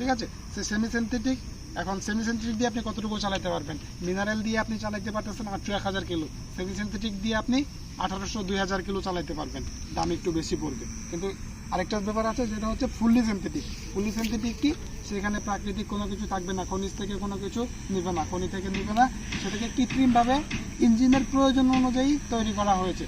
ঠিক আছে? সে সেমি সিনথেটিক এখন সেমি সিনথেটিক দিয়ে আপনি কতটুকু চালাতে পারবেন? মিনারেল দিয়ে আপনি চালাইতে পারতেছেন আটশো এক হাজার কিলো। সেমি সিনথেটিক দিয়ে আপনি আঠারোশো দুই হাজার কিলো চালাইতে পারবেন। দাম একটু বেশি পড়বে। কিন্তু আরেকটা ব্যাপার আছে, যেটা হচ্ছে ফুললি সিনথেটিক ফুললি সিনথেটিক কি? সেখানে প্রাকৃতিক কোনো কিছু থাকবে না। খনিজ থেকে কোনো কিছু নিবে না। খনি থেকে নিবে না। সেটাকে কৃত্রিমভাবে ইঞ্জিনের প্রয়োজন অনুযায়ী তৈরি করা হয়েছে।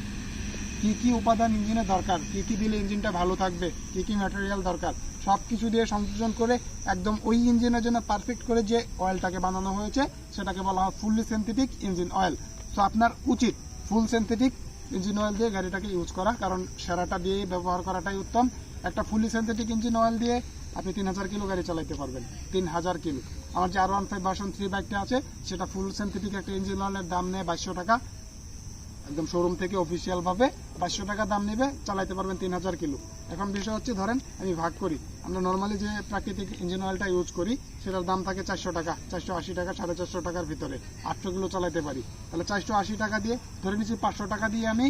কি কি উপাদান ইঞ্জিনে দরকার, কি কি দিলে ইঞ্জিনটা ভালো থাকবে, কি কি ম্যাটেরিয়াল দরকার সব কিছু দিয়ে সংযোজন করে একদম ওই ইঞ্জিনের জন্য পারফেক্ট করে যে অয়েলটাকে বানানো হয়েছে, সেটাকে বলা হয় fully synthetic engine oil so আপনার উচিত ফুল সিনথেটিক ইঞ্জিন অয়েল দিয়ে গাড়িটাকে ইউজ করা, কারণ সেরাটা দিয়ে ব্যবহার করাটাই উত্তম। একটা ফুললি সিনথেটিক ইঞ্জিন অয়েল দিয়ে আপনি তিন হাজার কিলো গাড়ি চালাইতে পারবেন, তিন হাজার কিলো। আমার যে R one five version three বাইকটা আছে, সেটা ফুল সিনথেটিক একটা ইঞ্জিন অয়েলের দাম নেয় বাইশশো টাকা। একদম শোরুম থেকে অফিসিয়াল ভাবে পাঁচশো টাকা দাম নেবে, চালাইতে পারবেন তিন হাজার কিলো। এখন বিষয় হচ্ছে, ধরেন আমি ভাগ করি, আমরা নর্মালি যে প্রাকৃতিক ইঞ্জিন অয়েলটা ইউজ করি, সেটার দাম থাকে চারশো টাকা, চারশো আশি টাকা, সাড়ে চারশো টাকার ভিতরে। আটশো কিলো চালাইতে পারি। তাহলে চারশো আশি টাকা দিয়ে, ধরে নিচ্ছি পাঁচশো টাকা দিয়ে আমি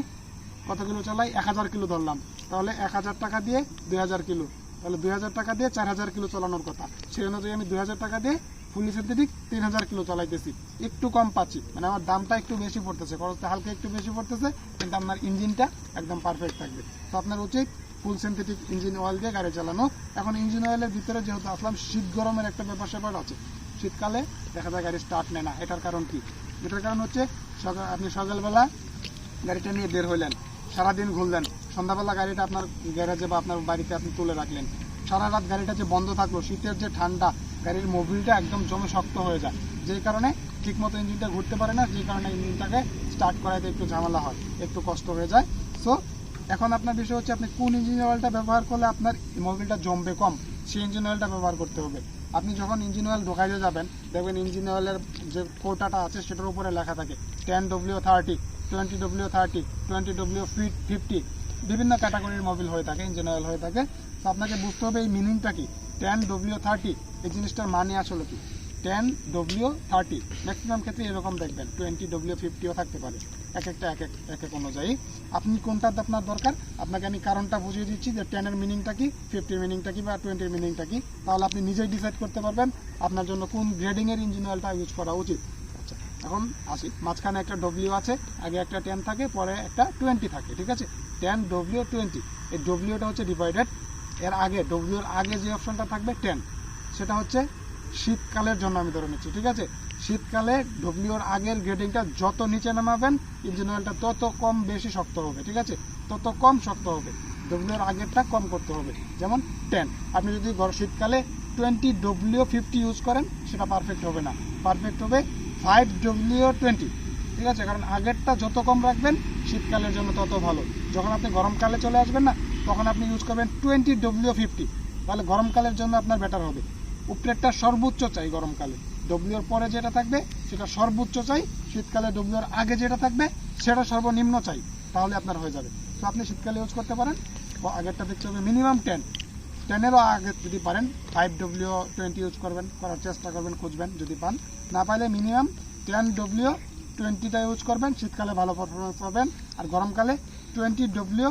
কত কিলো চালাই? এক হাজার কিলো ধরলাম। তাহলে এক হাজার টাকা দিয়ে দুই হাজার কিলো। তাহলে দুই হাজার টাকা দিয়ে চার হাজার কিলো চালানোর কথা। সেই অনুযায়ী আমি দুই হাজার টাকা দিয়ে ফুলি সিনথেটিক তিন হাজার কিলো চালাইতেছি। একটু কম পাচ্ছি। মানে আমার দামটা একটু বেশি পড়তেছে, খরচটা হালকা একটু বেশি পড়তেছে, কিন্তু আপনার ইঞ্জিনটা একদম পারফেক্ট থাকবে। তো আপনার উচিত ফুল সিনথেটিক ইঞ্জিন অয়েল দিয়ে গাড়ি চালানো। এখন ইঞ্জিন অয়েলের ভিতরে যেহেতু আসলাম, শীত গরমের একটা ব্যাপার স্যাপার আছে। শীতকালে দেখা যায় গাড়ি স্টার্ট নেয় না। এটার কারণ কি? এটার কারণ হচ্ছে, সকাল আপনি সকালবেলা গাড়িটা নিয়ে বের হইলেন, সারাদিন ঘুরলেন। সন্ধ্যাবেলা গাড়িটা আপনার গ্যারেজে বা আপনার বাড়িতে আপনি তুলে রাখলেন। সারা রাত গাড়িটা যে বন্ধ থাকল, শীতের যে ঠান্ডা গাড়ির মোবিলটা একদম জমে শক্ত হয়ে যায়। যেই কারণে ঠিকমতো ইঞ্জিনটা ঘুরতে পারে না, যেই কারণে ইঞ্জিনটাকে স্টার্ট করাইতে একটু ঝামেলা হয়, একটু কষ্ট হয়ে যায়। সো এখন আপনার বিষয় হচ্ছে আপনি কোন ইঞ্জিন অয়েলটা ব্যবহার করলে আপনার মোবিলটা জমবে কম, সেই ইঞ্জিন অয়েলটা ব্যবহার করতে হবে। আপনি যখন ইঞ্জিন অয়েল ঢোকাইতে যাবেন, দেখবেন ইঞ্জিন অয়েলের যে কোটাটা আছে, সেটার উপরে লেখা থাকে ten W thirty twenty W thirty twenty W fit fifty বিভিন্ন ক্যাটাগরির মোবিল হয়ে থাকে ইঞ্জিন অয়েল হয়ে থাকে। তো আপনাকে বুঝতে হবে এই মিনিংটা কি। টেন ডব্লিউ থার্টি এই জিনিসটার মানে আসলে কি? টেন ডব্লিউ থার্টি ম্যাক্সিমাম ক্ষেত্রে এরকম দেখবেন টোয়েন্টি ডব্লিউ ফিফটিও থাকতে পারে, এক একটা, এক এক এক এক অনুযায়ী। আপনি কোনটা আপনার দরকার? আপনাকে আমি কারণটা বুঝিয়ে দিচ্ছি যে টেনের মিনিংটা কি ফিফটির মিনিংটা কি বা টোয়েন্টির মিনিংটা কি, তাহলে আপনি নিজেই ডিসাইড করতে পারবেন আপনার জন্য কোন গ্রেডিংয়ের ইঞ্জিন অয়েলটা ইউজ করা উচিত। আচ্ছা এখন আসি, মাঝখানে একটা ডব্লিউ আছে, আগে একটা টেন থাকে, পরে একটা টোয়েন্টি থাকে, ঠিক আছে? টেন ডব্লিউ টোয়েন্টি এই ডব্লিউটা হচ্ছে ডিভাইডেড এর আগে ডব্লিউর আগে যে অপশনটা থাকবে টেন সেটা হচ্ছে শীতকালের জন্য আমি ধরে নিচ্ছি, ঠিক আছে? শীতকালে ডব্লিউর আগের গ্রেডিংটা যত নিচে নামাবেন ইঞ্জিন অয়েলটা তত কম বেশি শক্ত হবে, ঠিক আছে? তত কম শক্ত হবে। ডব্লিউর আগেরটা কম করতে হবে, যেমন টেন আপনি যদি গর- শীতকালে টোয়েন্টি ডব্লিউ ফিফটি ইউজ করেন, সেটা পারফেক্ট হবে না। পারফেক্ট হবে ফাইভ ডব্লিউ টোয়েন্টি ঠিক আছে? কারণ আগেরটা যত কম রাখবেন, শীতকালের জন্য তত ভালো। যখন আপনি গরমকালে চলে আসবেন না তখন আপনি ইউজ করবেন টোয়েন্টি ডব্লিউ ফিফটি তাহলে গরমকালের জন্য আপনার বেটার হবে। উপরেরটা সর্বোচ্চ চাই গরমকালে। ডব্লিউর পরে যেটা থাকবে, সেটা সর্বোচ্চ চাই। শীতকালে ডব্লিউর আগে যেটা থাকবে, সেটা সর্বনিম্ন চাই। তাহলে আপনার হয়ে যাবে। তো আপনি শীতকালে ইউজ করতে পারেন। ও আগেরটা দেখতে হবে মিনিমাম টেন টেনেরও আগে যদি পারেন ফাইভ ডব্লিউ টোয়েন্টি ইউজ করবেন, করার চেষ্টা করবেন, খুঁজবেন যদি পান। না পাইলে মিনিমাম টেন ডব্লিউ টোয়েন্টিটা ইউজ করবেন। শীতকালে ভালো পারফরমেন্স পাবেন। আর গরমকালে টোয়েন্টি ডব্লিউ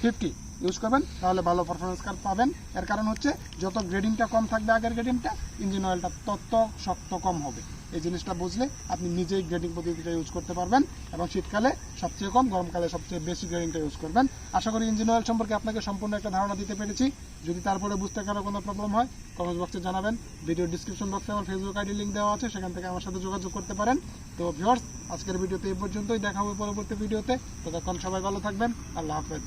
ফিফটি ইউজ করবেন, তাহলে ভালো পারফরমেন্স কার পাবেন। এর কারণ হচ্ছে, যত গ্রেডিংটা কম থাকবে আগের গ্রেডিংটা ইঞ্জিন অয়েলটা তত শক্ত কম হবে। এই জিনিসটা বুঝলে আপনি নিজেই গ্রেডিং পদ্ধতিটা ইউজ করতে পারবেন এবং শীতকালে সবচেয়ে কম, গরমকালে সবচেয়ে বেশি গ্রেডিংটা ইউজ করবেন। আশা করি ইঞ্জিন অয়েল সম্পর্কে আপনাকে সম্পূর্ণ একটা ধারণা দিতে পেরেছি। যদি তারপরে বুঝতে কারও কোনো প্রবলেম হয় কমেন্ট বক্সে জানাবেন। ভিডিও ডিসক্রিপশন বক্সে আমার ফেসবুক আইডি লিঙ্ক দেওয়া আছে, সেখান থেকে আমার সাথে যোগাযোগ করতে পারেন। তো ভিউয়ার্স আজকের ভিডিওতে এই পর্যন্তই। দেখা হবে পরবর্তী ভিডিওতে ততক্ষণ সবাই ভালো থাকবেন। আল্লাহ হাফেজ।